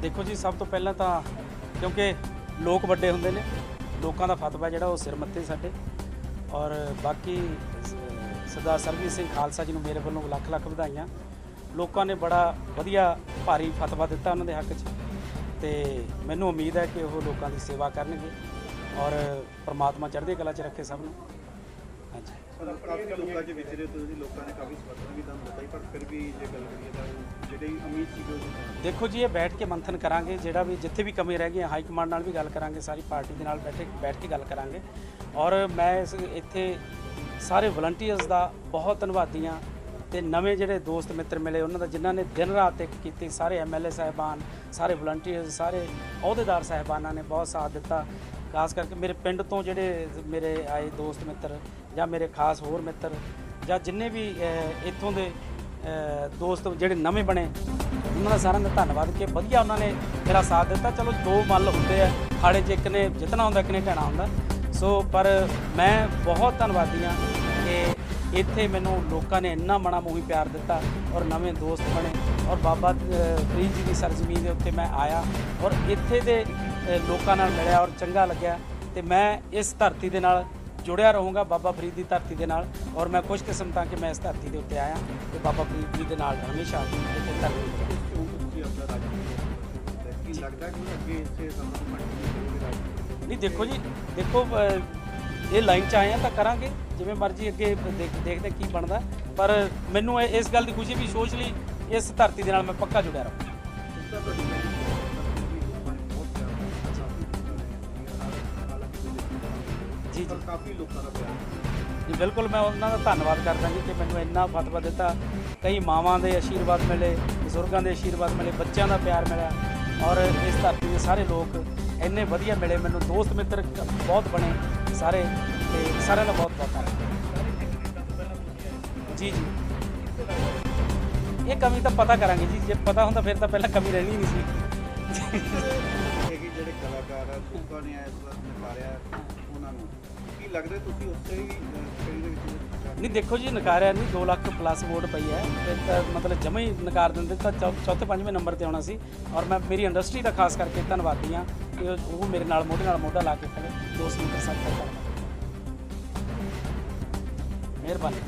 ਦੇਖੋ ਜੀ, ਸਭ ਤੋਂ ਪਹਿਲਾਂ ਤਾਂ ਕਿਉਂਕਿ ਲੋਕ ਵੱਡੇ ਹੁੰਦੇ ਨੇ, ਲੋਕਾਂ ਦਾ ਫਤਵਾ ਜਿਹੜਾ ਉਹ ਸਿਰ ਮੱਥੇ ਸਾਡੇ। ਔਰ ਬਾਕੀ ਸਰਦਾਰ ਸਰਬਜੀਤ ਸਿੰਘ ਖਾਲਸਾ ਜੀ ਨੂੰ ਮੇਰੇ ਵੱਲੋਂ ਲੱਖ ਲੱਖ ਵਧਾਈਆਂ। ਲੋਕਾਂ ਨੇ ਬੜਾ ਵਧੀਆ ਭਾਰੀ ਫਤਵਾ ਦਿੱਤਾ ਉਹਨਾਂ ਦੇ ਹੱਕ 'ਚ। ਤੇ ਮੈਨੂੰ ਉਮੀਦ ਹੈ ਕਿ ਉਹ ਲੋਕਾਂ ਦੀ ਸੇਵਾ ਕਰਨਗੇ। ਔਰ ਪ੍ਰਮਾਤਮਾ ਚੜ੍ਹਦੀ ਕਲਾ 'ਚ ਰੱਖੇ ਸਭ ਨੂੰ। ਹਾਂਜੀ। ਪਰ ਲੋਕਾਂ ਦੇ ਵਿਚਰੇ ਹੋ ਤੁਸੀਂ ਲੋਕਾਂ ਨੇ ਕਾਫੀ ਸਮਰਥਨ ਵੀ ਤੁਹਾਨੂੰ ਦਿੱਤਾ ਹੀ ਪਰ ਫਿਰ ਵੀ ਜੇ ਗੱਲ ਕਰੀਏ ਤਾਂ ਜਿਹੜੇ ਉਮੀਦ ਸੀ ਦੇਖੋ ਜੀ, ਇਹ ਬੈਠ ਕੇ ਮੰਥਨ ਕਰਾਂਗੇ, ਜਿਹੜਾ ਵੀ ਜਿੱਥੇ ਵੀ ਕਮੀ ਰਹਿ ਗਈ ਹਾਈ ਕਮਾਂਡ ਨਾਲ ਵੀ ਗੱਲ ਕਰਾਂਗੇ, ਸਾਰੀ ਪਾਰਟੀ ਦੇ ਨਾਲ ਬੈਠੇ, ਬੈਠ ਕੇ ਗੱਲ ਕਰਾਂਗੇ। ਔਰ ਮੈਂ ਇੱਥੇ ਸਾਰੇ ਵਲੰਟੀਅਰਸ ਦਾ ਬਹੁਤ ਧੰਨਵਾਦੀ ਹਾਂ ਤੇ ਨਵੇਂ ਜਿਹੜੇ ਦੋਸਤ ਮਿੱਤਰ ਮਿਲੇ, ਉਹਨਾਂ ਦਾ ਜਿਨ੍ਹਾਂ ਨੇ ਦਿਨ ਰਾਤ ਇੱਕ ਕੀਤੀ, ਸਾਰੇ ਐਮਐਲਏ ਸਾਹਿਬਾਨ, ਸਾਰੇ ਵਲੰਟੀਅਰਸ ਸਾਰੇ ਅਹੁਦੇਦਾਰ ਸਾਹਿਬਾਨਾਂ ਨੇ ਬਹੁਤ ਸਾਥ ਦਿੱਤਾ। ਖਾਸ ਕਰਕੇ ਮੇਰੇ ਪਿੰਡ ਤੋਂ ਜਿਹੜੇ ਮੇਰੇ ਆਏ ਦੋਸਤ ਮਿੱਤਰ ਜਾਂ ਮੇਰੇ ਖਾਸ ਹੋਰ ਮਿੱਤਰ ਜਾਂ ਜਿੰਨੇ ਵੀ ਇੱਥੋਂ ਦੇ ਦੋਸਤ ਜਿਹੜੇ ਨਵੇਂ ਬਣੇ, ਉਹਨਾਂ ਦਾ ਸਾਰਿਆਂ ਦਾ ਧੰਨਵਾਦ ਕਿ ਵਧੀਆ ਉਹਨਾਂ ਨੇ ਮੇਰਾ ਸਾਥ ਦਿੱਤਾ। ਚਲੋ ਦੋ ਮੱਲ ਹੁੰਦੇ ਆ, ਖਾੜੇ 'ਚ ਇੱਕ ਨੇ ਜਿੱਤਣਾ ਹੁੰਦਾ, ਇੱਕ ਨੇ ਢਹਿਣਾ ਹੁੰਦਾ। ਸੋ ਪਰ ਮੈਂ ਬਹੁਤ ਧੰਨਵਾਦੀ ਹਾਂ ਕਿ ਇੱਥੇ ਮੈਨੂੰ ਲੋਕਾਂ ਨੇ ਇੰਨਾ ਮਣਾ ਮੋਹੀ ਪਿਆਰ ਦਿੱਤਾ ਔਰ ਨਵੇਂ ਦੋਸਤ ਬਣੇ ਔਰ ਬਾਬਾ ਫਰੀਦ ਜੀ ਦੀ ਸਰਜ਼ਮੀਨ ਦੇ ਉੱਤੇ ਮੈਂ ਆਇਆ ਔਰ ਇੱਥੇ ਦੇ ਲੋਕਾਂ ਨਾਲ ਮਿਲਿਆ ਔਰ ਚੰਗਾ ਲੱਗਿਆ ਤੇ ਮੈਂ ਇਸ ਧਰਤੀ ਦੇ ਨਾਲ ਜੁੜਿਆ ਰਹੂੰਗਾ ਬਾਬਾ ਫਰੀਦ ਦੀ ਧਰਤੀ ਦੇ ਨਾਲ ਔਰ ਮੈਂ ਖੁਸ਼ਕਿਸਮਤ ਹਾਂ ਕਿ ਮੈਂ ਇਸ ਧਰਤੀ ਦੇ ਉੱਤੇ ਆਇਆ ਤੇ ਬਾਬਾ ਫਰੀਦ ਜੀ ਦੇ ਨਾਲ ਹਮੇਸ਼ਾ ਇੱਥੇ ਧਰਤੀ ਤੇ ਲੱਗਦਾ ਕਿ ਅੱਗੇ ਇਸੇ ਸੰਬੰਧ ਰਾਜਨੀਤੀ ਨਹੀਂ ਦੇਖੋ ਜੀ ਦੇਖੋ ਇਹ ਲਾਈਨ 'ਚ ਆਏ ਆ ਤਾਂ ਕਰਾਂਗੇ ਜਿਵੇਂ ਮਰਜ਼ੀ ਅੱਗੇ ਦੇਖ- ਦੇਖਦੇ ਕੀ ਬਣਦਾ। ਪਰ ਮੈਨੂੰ ਇਹ- ਇਸ ਗੱਲ ਦੀ ਖੁਸ਼ੀ ਵੀ ਸੋਸ਼ਲੀ ਇਸ ਧਰਤੀ ਦੇ ਨਾਲ ਮੈਂ ਪੱਕਾ ਜੁੜਿਆ ਰਹਾਂ। ਜੀ, ਜੀ। ਕਾਫੀ ਲੋਕਾਂ ਦਾ ਪਿਆਰ ਜੀ ਬਿਲਕੁਲ ਮੈਂ ਉਹਨਾਂ ਦਾ ਧੰਨਵਾਦ ਕਰਦਾ ਜੀ ਕਿ ਮੈਨੂੰ ਇੰਨਾ ਫਤਵਾ ਦਿੱਤਾ। ਕਈ ਮਾਵਾਂ ਦੇ ਆਸ਼ੀਰਵਾਦ ਮਿਲੇ ਬਜ਼ੁਰਗਾਂ ਦੇ ਆਸ਼ੀਰਵਾਦ ਮਿਲੇ ਬੱਚਿਆਂ ਦਾ ਪਿਆਰ ਮਿਲਿਆ। ਔਰ ਇਸ ਧਰਤੀ ਦੇ ਸਾਰੇ ਲੋਕ ਇੰਨੇ ਵਧੀਆ ਮਿਲੇ ਮੈਨੂੰ ਦੋਸਤ ਮਿੱਤਰ ਬਹੁਤ ਬਣੇ ਸਾਰੇ ਤੇ ਸਾਰਿਆਂ ਦਾ ਬਹੁਤ ਬਹੁਤ ਧੰਨਵਾਦ। ਜੀ ਜੀ। ਇਹ ਕਮੀ ਤਾਂ ਪਤਾ ਕਰਾਂਗੇ ਜੀ ਜੇ ਪਤਾ ਹੁੰਦਾ ਫਿਰ ਤਾਂ ਪਹਿਲਾਂ ਕਮੀ ਰਹਿਣੀ ਨਹੀਂ ਸੀ। ਹੈਗੇ ਜਿਹੜੇ ਕਲਾਕਾਰ ਆ ਲੋਕਾਂ ਨੇ ਇਸ ਵਾਰ ਨਕਾਰਿਆ ਉਹਨਾਂ ਨੂੰ। ਕੀ ਲੱਗਦਾ ਤੁਸੀਂ ਉਸੇ ਹੀ ਸ਼ੈਲੀ ਦੇ ਵਿੱਚ ਨਹੀਂ ਦੇਖੋ ਜੀ ਨਕਾਰਿਆ ਨਹੀਂ 2 ਲੱਖ ਪਲੱਸ ਵੋਟ ਪਈ ਹੈ। ਤਾਂ ਮਤਲਬ ਜਮਾ ਹੀ ਨਕਾਰ ਦਿੰਦੇ ਤਾਂ ਚੌਥੇ ਪੰਜਵੇਂ ਨੰਬਰ ਤੇ ਆਉਣਾ ਸੀ। ਔਰ ਮੈਂ ਮੇਰੀ ਇੰਡਸਟਰੀ ਦਾ ਖਾਸ ਕਰਕੇ ਧੰਨਵਾਦੀ ਹਾਂ। ਕਿ ਉਹ ਮੇਰੇ ਨਾਲ ਮੋਢੇ ਨਾਲ ਮੋਢਾ ਲਾ ਕੇ ਖੜੇ। ਦੋਸਤ ਮਿੱਤਰ ਸਭ ਦਾ ਮਿਹਰਬਾਨੀ।